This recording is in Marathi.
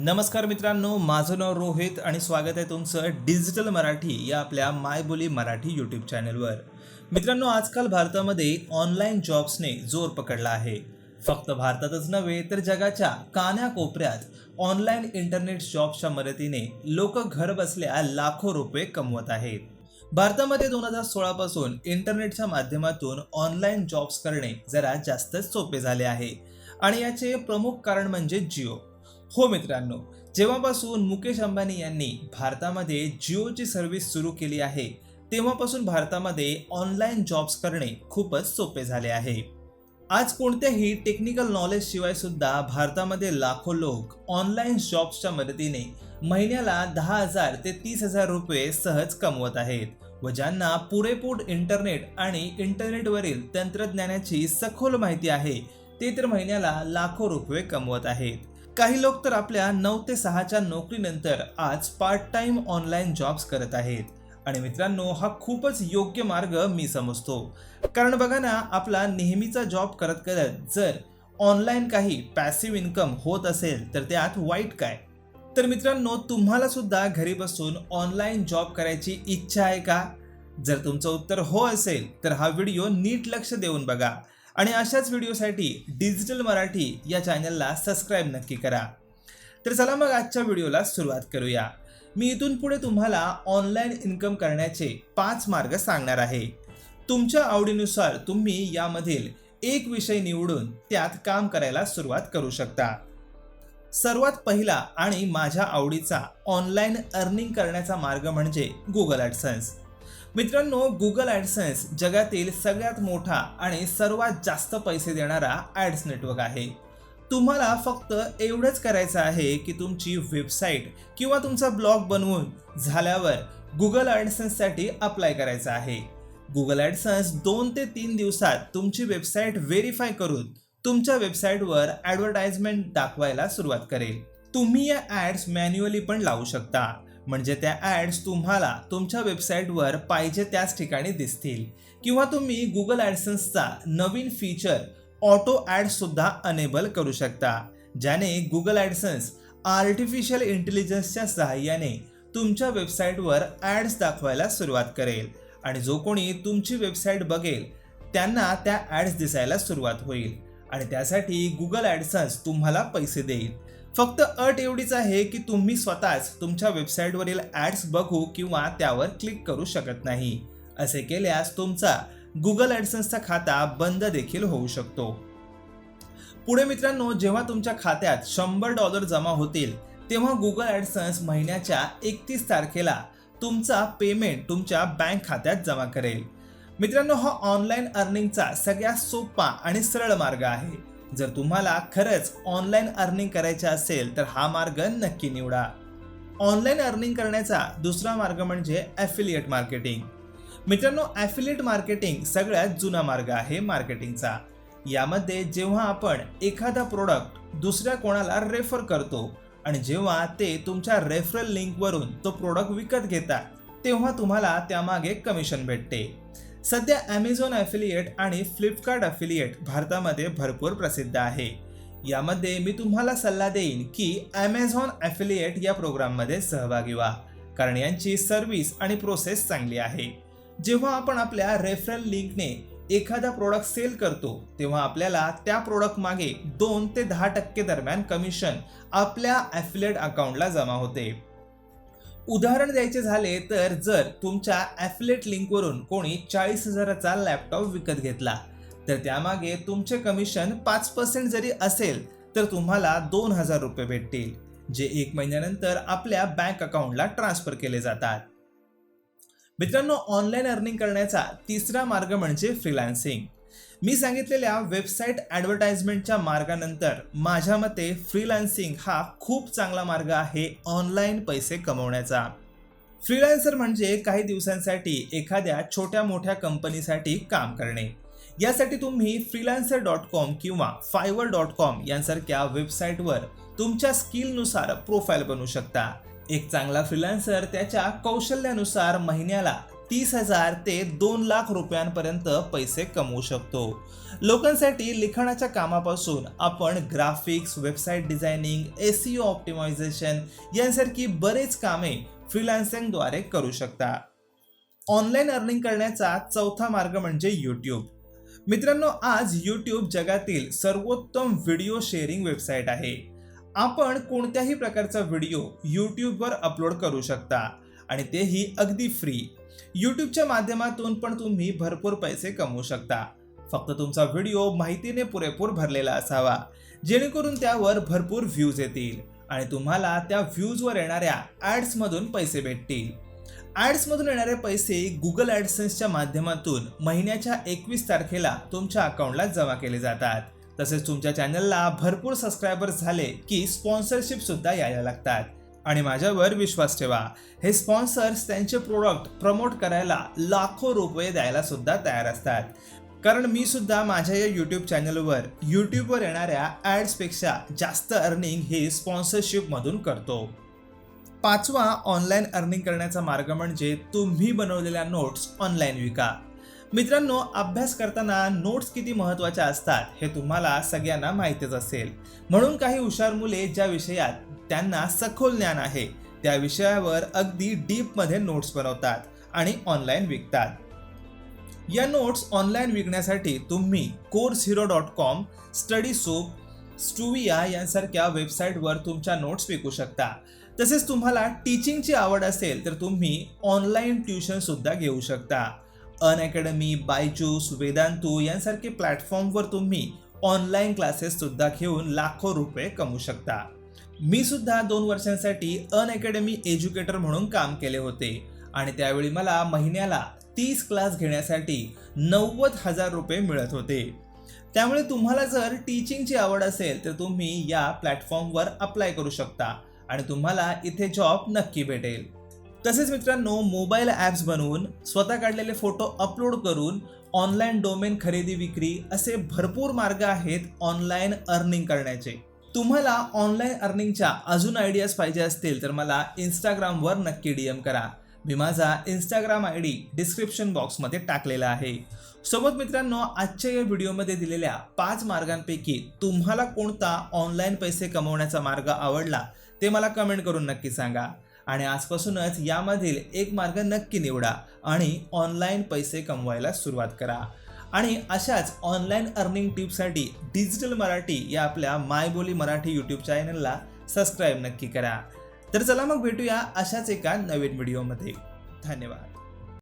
नमस्कार मित्रांनो माझं नाव रोहित आणि स्वागत आहे तुमचं डिजिटल मराठी या आपल्या मायबोली मराठी यूट्यूब चॅनलवर. मित्रांनो आजकाल भारतामध्ये ऑनलाईन जॉब्सने जोर पकडला आहे. फक्त भारतातच नव्हे तर जगाच्या कान्याकोपऱ्यात ऑनलाईन इंटरनेट जॉब्सच्या मदतीने लोक घर बसल्या लाखो रुपये कमवत आहेत. भारतामध्ये दोन हजार सोळापासून इंटरनेटच्या माध्यमातून ऑनलाईन जॉब्स करणे जरा जास्तच सोपे झाले आहे. आणि याचे प्रमुख कारण म्हणजे जिओ. हो मित्रांनो जेव्हापासून मुकेश अंबानी यांनी भारतामध्ये जिओची सर्व्हिस सुरू केली आहे तेव्हापासून भारतामध्ये ऑनलाईन जॉब्स करणे खूपच सोपे झाले आहे. आज कोणत्याही टेक्निकल नॉलेज शिवाय सुद्धा भारतामध्ये लाखो लोक ऑनलाईन जॉब्सच्या मदतीने महिन्याला दहा हजार ते तीस हजार रुपये सहज कमवत आहेत व ज्यांना पुरेपूर इंटरनेट आणि इंटरनेटवरील तंत्रज्ञानाची सखोल माहिती आहे ते तर महिन्याला लाखो रुपये कमवत आहेत. काही लोक तर आपल्या नऊ ते सहाच्या नोकरीनंतर आज पार्ट टाइम ऑनलाईन जॉब्स करत आहेत. आणि मित्रांनो हा खूपच योग्य मार्ग मी समजतो. कारण बघा ना आपला नेहमीचा जॉब करत करत जर ऑनलाईन काही पॅसिव्ह इन्कम होत असेल तर त्यात वाईट काय? तर मित्रांनो तुम्हाला सुद्धा घरी बसून ऑनलाईन जॉब करायची इच्छा आहे का? जर तुमचं उत्तर हो असेल तर हा व्हिडिओ नीट लक्ष देऊन बघा. आणि अशाच व्हिडिओसाठी डिजिटल मराठी या चॅनलला सबस्क्राईब नक्की करा. तर चला मग आजच्या व्हिडिओला सुरुवात करूया. मी इथून पुढे तुम्हाला ऑनलाईन इन्कम करण्याचे पाच मार्ग सांगणार आहे. तुमच्या आवडीनुसार तुम्ही यामधील एक विषय निवडून त्यात काम करायला सुरुवात करू शकता. सर्वात पहिला आणि माझ्या आवडीचा ऑनलाईन अर्निंग करण्याचा मार्ग म्हणजे गुगल ॲडसन्स मित्रांनो गुगल ॲडसन्स जगातील सगळ्यात मोठा आणि सर्वात जास्त पैसे देणारा ॲड्स नेटवर्क आहे. तुम्हाला फक्त एवढंच करायचं आहे की तुमची वेबसाईट किंवा तुमचा ब्लॉग बनवून झाल्यावर गुगल ॲडसन्ससाठी अप्लाय करायचं आहे. गुगल ॲडसन्स दोन ते तीन दिवसात तुमची वेबसाईट व्हेरीफाय करून तुमच्या वेबसाईटवर ॲडव्हर्टाइजमेंट दाखवायला सुरुवात करेल. तुम्ही या ॲड्स मॅन्युअली पण लावू शकता. म्हणजे त्या ॲड्स तुम्हाला तुमच्या वेबसाईटवर पाहिजे त्याच ठिकाणी दिसतील. किंवा तुम्ही गुगल ॲडसन्सचा नवीन फीचर ऑटो ॲड्ससुद्धा अनेबल करू शकता. ज्याने गुगल ॲडसन्स आर्टिफिशियल इंटेलिजन्सच्या सहाय्याने तुमच्या वेबसाईटवर ॲड्स दाखवायला सुरुवात करेल. आणि जो कोणी तुमची वेबसाईट बघेल त्यांना त्या ॲड्स दिसायला सुरुवात होईल. आणि त्यासाठी गुगल ॲडसन्स तुम्हाला पैसे देईल. फक्त अट एवढीच आहे की तुम्ही स्वतःच तुमच्या वेबसाईटवरील ॲड्स बघू किंवा त्यावर क्लिक करू शकत नाही. असे केल्यास तुमचा गुगल ॲडसन्सचा खाता बंद देखील होऊ शकतो. पुढे मित्रांनो जेव्हा तुमच्या खात्यात शंभर डॉलर जमा होतील तेव्हा गुगल ॲडसन्स महिन्याच्या एकतीस तारखेला तुमचा पेमेंट तुमच्या बँक खात्यात जमा करेल. मित्रांनो हा ऑनलाईन अर्निंगचा सगळ्यात सोपा आणि सरळ मार्ग आहे. जर तुम्हाला खरंच ऑनलाईन अर्निंग करायचे असेल तर हा मार्ग नक्की निवडा. ऑनलाईन अर्निंग करण्याचा दुसरा मार्ग म्हणजे ॲफिलिएट मार्केटिंग मित्रांनो ॲफिलिएट मार्केटिंग सगळ्यात जुना मार्ग आहे मार्केटिंगचा यामध्ये जेव्हा आपण एखादा प्रोडक्ट दुसऱ्या कोणाला रेफर करतो आणि जेव्हा ते तुमच्या रेफरल लिंकवरून तो प्रोडक्ट विकत घेतात तेव्हा तुम्हाला त्यामागे कमिशन भेटते. सध्या ॲमेझॉन ॲफिलिएट आणि फ्लिपकार्ट ॲफिलिएट भारतामध्ये भरपूर प्रसिद्ध आहे. यामध्ये मी तुम्हाला सल्ला देईन की ॲमेझॉन ॲफिलिएट या प्रोग्राममध्ये सहभागी व्हा कारण यांची सर्व्हिस आणि प्रोसेस चांगली आहे. जेव्हा आपण आपल्या रेफरल लिंकने एखादा प्रोडक्ट सेल करतो तेव्हा आपल्याला त्या प्रोडक्ट मागे दोन ते दहा टक्के दरम्यान कमिशन आपल्या ॲफिलिएट अकाउंटला जमा होते. उदाहरण द्यायचे झाले तर जर तुमच्या ॲफिलेट लिंकवरून कोणी चाळीस हजाराचा लॅपटॉप विकत घेतला तर त्यामागे तुमचे कमिशन पाच पर्सेंट जरी असेल तर तुम्हाला दोन हजार रुपये भेटतील जे एक महिन्यानंतर आपल्या बँक अकाउंटला ट्रान्सफर केले जातात. मित्रांनो ऑनलाईन अर्निंग करण्याचा तिसरा मार्ग म्हणजे फ्रीलान्सिंग मी सांगितलेल्या वेबसाईट ॲडव्हर्टाइजमेंटच्या मार्गानंतर माझ्या मते फ्रीलान्सिंग हा खूप चांगला मार्ग आहे ऑनलाईन पैसे कमवण्याचा. फ्रीलान्सर म्हणजे काही दिवसांसाठी एखाद्या छोट्या मोठ्या कंपनीसाठी काम करणे. यासाठी तुम्ही फ्रीलान्सर डॉट कॉम किंवा फायवर डॉट कॉम यांसारख्या वेबसाईटवर तुमच्या स्किलनुसार प्रोफाईल बनवू शकता. एक चांगला फ्रीलान्सर त्याच्या कौशल्यानुसार महिन्याला तीस हजार ते दोन लाख रुपयांपर्यंत पैसे कमवू शकतो. लोकांसाठी लिखाणाच्या कामापासून आपण graphics website designing SEO optimisation यांसारखी बरेच कामे फ्रीलान्सिंगद्वारे करू शकता. ऑनलाईन अर्निंग करण्याचा चौथा मार्ग म्हणजे यूट्यूब मित्रांनो आज यूट्यूब जगातील सर्वोत्तम व्हिडिओ शेअरिंग वेबसाईट आहे. आपण कोणत्याही प्रकारचा व्हिडिओ यूट्यूबवर अपलोड करू शकता आणि तेही अगदी फ्री यूट्यूबच्या माध्यमातून पण तुम्ही भरपूर पैसे कमवू शकता. फक्त तुमचा व्हिडिओ माहितीने पुरेपूर भरलेला असावा. जेणेकरून त्यावर भरपूर व्ह्यूज येतील आणि तुम्हाला त्या व्ह्यूजवर येणाऱ्या ॲड्समधून पैसे भेटतील. ॲड्समधून येणारे पैसे गुगल ॲडसेन्सच्या माध्यमातून महिन्याच्या एकवीस तारखेला तुमच्या अकाउंटला जमा केले जातात. तसेच तुमच्या चॅनलला भरपूर सबस्क्रायबर्स झाले की स्पॉन्सरशिप सुद्धा यायला लागतात. आणि माझ्यावर विश्वास ठेवा. हे स्पॉन्सर्स त्यांचे प्रोडक्ट प्रमोट करायला लाखो रुपये द्यायला सुद्धा तयार असतात. कारण मी सुद्धा माझ्या या यूट्यूब चॅनलवर यूट्यूबवर येणाऱ्या ॲड्सपेक्षा जास्त अर्निंग हे स्पॉन्सरशिपमधून करतो. पाचवा ऑनलाईन अर्निंग करण्याचा मार्ग म्हणजे तुम्ही बनवलेल्या नोट्स ऑनलाईन विका. मित्रांनो अभ्यास करताना नोट्स किती महत्त्वाच्या असतात हे तुम्हाला सगळ्यांना माहितीच असेल. म्हणून काही हुशार मुले ज्या विषयात त्यांना सखोल ज्ञान आहे त्या विषयावर अगदी डीपमध्ये नोट्स बनवतात आणि ऑनलाईन विकतात. या नोट्स ऑनलाईन विकण्यासाठी तुम्ही course hero dot com study soap Stuvia यांसारख्या वेबसाईटवर तुमच्या नोट्स विकू शकता. तसेच तुम्हाला टीचिंगची आवड असेल तर तुम्ही ऑनलाईन ट्युशनसुद्धा घेऊ शकता. अन अकॅडमी बायजूस वेदांतू यांसारखे प्लॅटफॉर्मवर तुम्ही ऑनलाईन क्लासेस सुद्धा घेऊन लाखो रुपये कमवू शकता. मी सुद्धा दोन वर्षांसाठी अन अकॅडमी एज्युकेटर म्हणून काम केले होते आणि त्यावेळी मला महिन्याला तीस क्लास घेण्यासाठी नव्वद हजार रुपये मिळत होते. त्यामुळे तुम्हाला जर टीचिंगची आवड असेल तर तुम्ही या प्लॅटफॉर्मवर अप्लाय करू शकता आणि तुम्हाला इथे जॉब नक्की भेटेल. तसेच मित्रांनो मोबाईल ॲप्स बनवून स्वतः काढलेले फोटो अपलोड करून ऑनलाईन डोमेन खरेदी विक्री असे भरपूर मार्ग आहेत ऑनलाईन अर्निंग करण्याचे. तुम्हाला ऑनलाईन अर्निंगच्या अजून आयडियाज पाहिजे असतील तर मला इंस्टाग्रामवर नक्की डी एम करा. मी माझा इंस्टाग्राम आय डी डिस्क्रिप्शन बॉक्समध्ये टाकलेला आहे. सोबत मित्रांनो आजच्या या व्हिडिओमध्ये दिलेल्या पाच मार्गांपैकी तुम्हाला कोणता ऑनलाईन पैसे कमवण्याचा मार्ग आवडला ते मला कमेंट करून नक्की सांगा. आणि आजपासूनच यामधील एक मार्ग नक्की निवडा आणि ऑनलाईन पैसे कमवायला सुरुवात करा. आणि अशाच ऑनलाईन अर्निंग टिप्ससाठी डिजिटल मराठी या आपल्या मायबोली मराठी यूट्यूब चॅनलला सबस्क्राईब नक्की करा. तर चला मग भेटूया अशाच एका नवीन व्हिडिओमध्ये धन्यवाद.